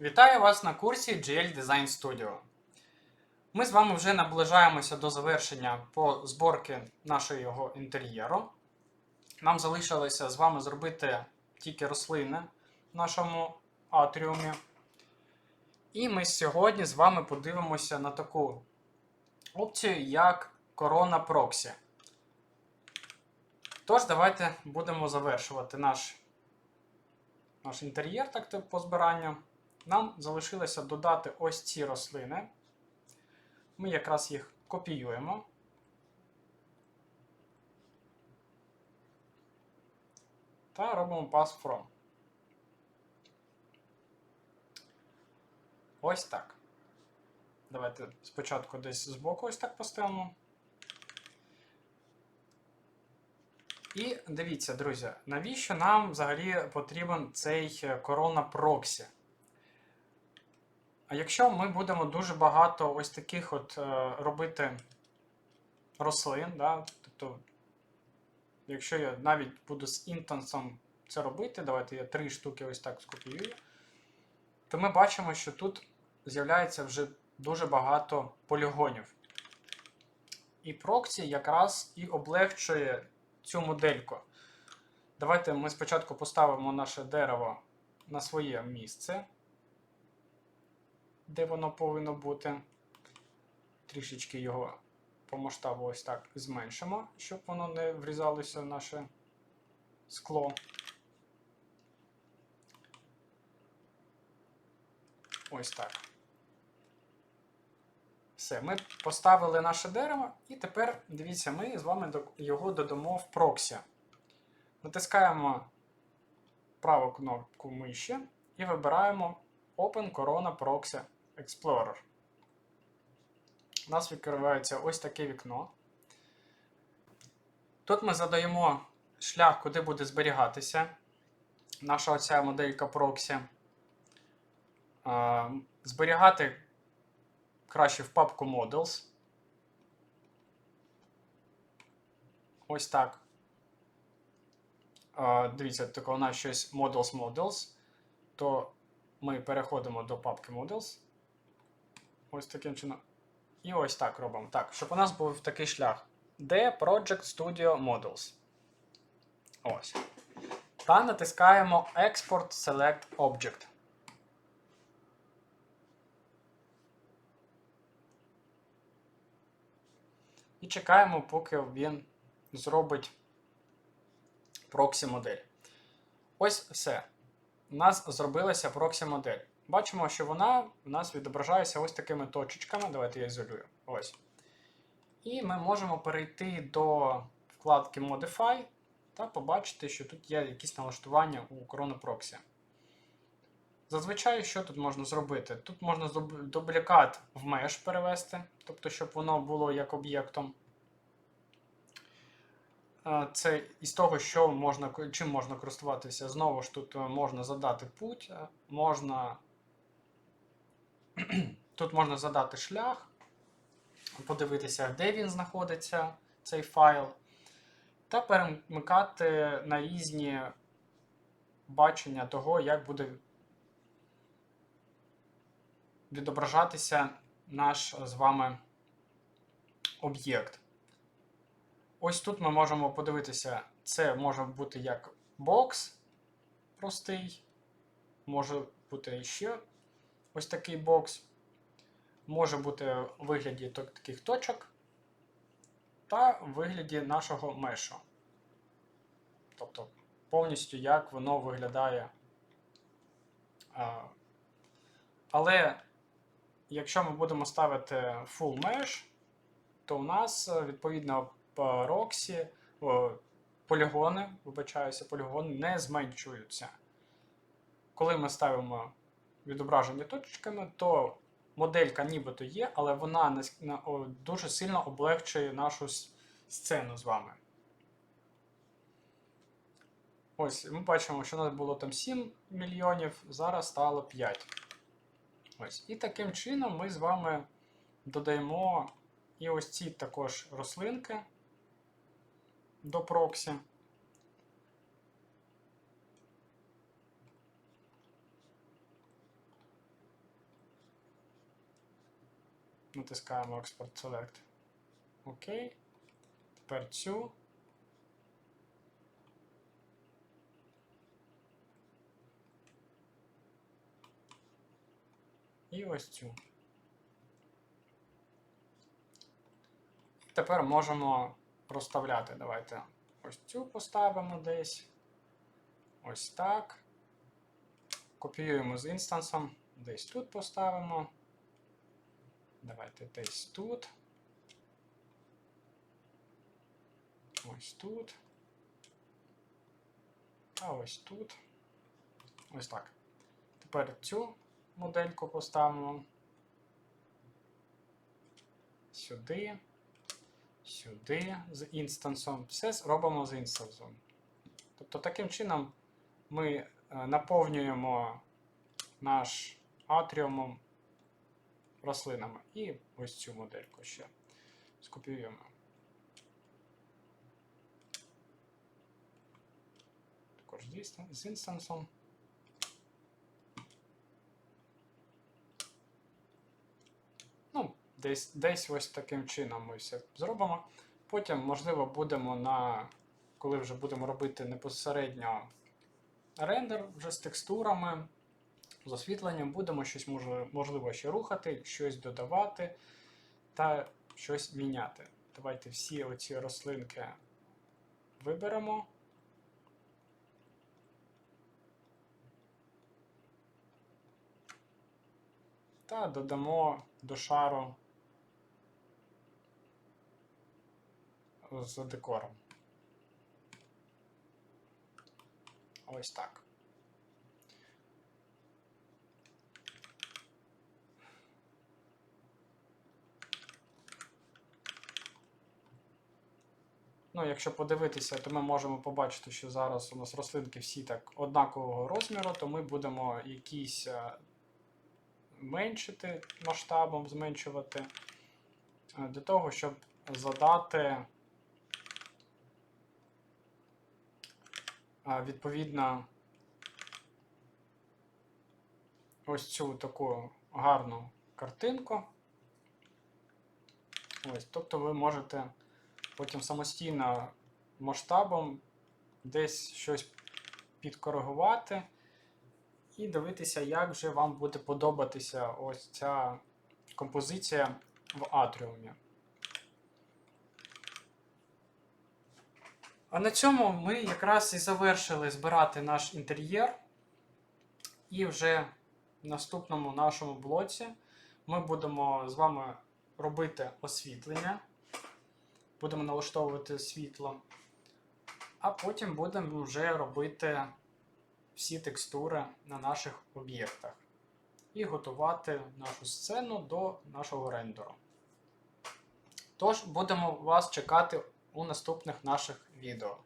Вітаю вас на курсі GL Design Studio. Ми з вами вже наближаємося до завершення по зборки нашого інтер'єру. Нам залишилося з вами зробити тільки рослини в нашому атріумі. І ми сьогодні з вами подивимося на таку опцію, як Corona Proxy. Тож, давайте будемо завершувати наш, наш інтер'єр так по збиранню. Нам залишилося додати ось ці рослини. Ми якраз їх копіюємо. Та робимо pass from. Ось так. Давайте спочатку десь збоку ось так поставимо. І дивіться, друзі, навіщо нам взагалі потрібен цей Corona Proxy? А якщо ми будемо дуже багато ось таких от е, робити рослин, да, тобто, якщо я навіть буду з інтансом це робити, давайте я три штуки ось так скопіюю, то ми бачимо, що тут з'являється вже дуже багато полігонів. І проксі якраз і облегчує цю модельку. Давайте ми спочатку поставимо наше дерево на своє місце де воно повинно бути. Трішечки його по масштабу ось так зменшимо, щоб воно не врізалося в наше скло. Ось так. Все, ми поставили наше дерево, і тепер, дивіться, ми з вами його додамо в проксі. Натискаємо праву кнопку миші і вибираємо Open Corona Proxy Explorer. У нас відкривається ось таке вікно. Тут ми задаємо шлях, куди буде зберігатися наша оця моделька Proxy. Зберігати краще в папку Models. Ось так. Дивіться, таке у нас щось Models Models. То ми переходимо до папки Models. Ось таким чином. І ось так робимо. Так, щоб у нас був такий шлях. Де Project Studio Models. Ось. Та натискаємо Export Select Object. І чекаємо, поки він зробить проксі модель. Ось все. У нас зробилася проксі модель. Бачимо, що вона у нас відображається ось такими точечками. Давайте я ізолюю. Ось. І ми можемо перейти до вкладки Modify та побачити, що тут є якісь налаштування у Corona Proxy. Зазвичай, що тут можна зробити? Тут можна дублікат в меж перевести, тобто, щоб воно було як об'єктом. Це із того, що можна, чим можна користуватися. Знову ж тут можна задати путь, можна Тут можна задати шлях, подивитися, де він знаходиться, цей файл, та перемикати на різні бачення того, як буде відображатися наш з вами об'єкт. Ось тут ми можемо подивитися, це може бути як бокс простий, може бути ще ось такий бокс. Може бути у вигляді таких точок та в вигляді нашого мешу. Тобто повністю як воно виглядає. Але якщо ми будемо ставити full mesh, то у нас відповідно по роксі полігони, вибачаюся, полігони не зменшуються. Коли ми ставимо відображені точками, то моделька нібито є, але вона дуже сильно облегчує нашу сцену з вами. Ось, ми бачимо, що у нас було там 7 мільйонів, зараз стало 5. Ось. І таким чином ми з вами додаємо і ось ці також рослинки до проксі. Натискаємо Export Select. Окей. Тепер цю. І ось цю. Тепер можемо розставляти. Давайте ось цю поставимо десь. Ось так. Копіюємо з інстансом. Десь тут поставимо. Давайте десь тут. Ось тут. А ось тут. Ось так. Тепер цю модельку поставимо. Сюди. Сюди з інстансом. Все робимо з інстансом. Тобто таким чином ми е, наповнюємо наш атріумом рослинами. І ось цю модельку ще скопіюємо. Також з інстансом. Ну, десь, десь ось таким чином ми все зробимо. Потім, можливо, будемо на. Коли вже будемо робити непосередньо рендер вже з текстурами, з освітленням, будемо щось може- можливо ще рухати, щось додавати та щось міняти. Давайте всі оці рослинки виберемо. Та додамо до шару з декором. Ось так. Ну, якщо подивитися, то ми можемо побачити, що зараз у нас рослинки всі так однакового розміру, то ми будемо якісь е, меншити масштабом, зменшувати, е, для того, щоб задати е, відповідно ось цю таку гарну картинку. Ось, тобто ви можете потім самостійно масштабом десь щось підкоригувати і дивитися, як же вам буде подобатися ось ця композиція в атріумі. А на цьому ми якраз і завершили збирати наш інтер'єр. І вже в наступному нашому блоці ми будемо з вами робити освітлення. Будемо налаштовувати світло. А потім будемо вже робити всі текстури на наших об'єктах і готувати нашу сцену до нашого рендеру. Тож, будемо вас чекати у наступних наших відео.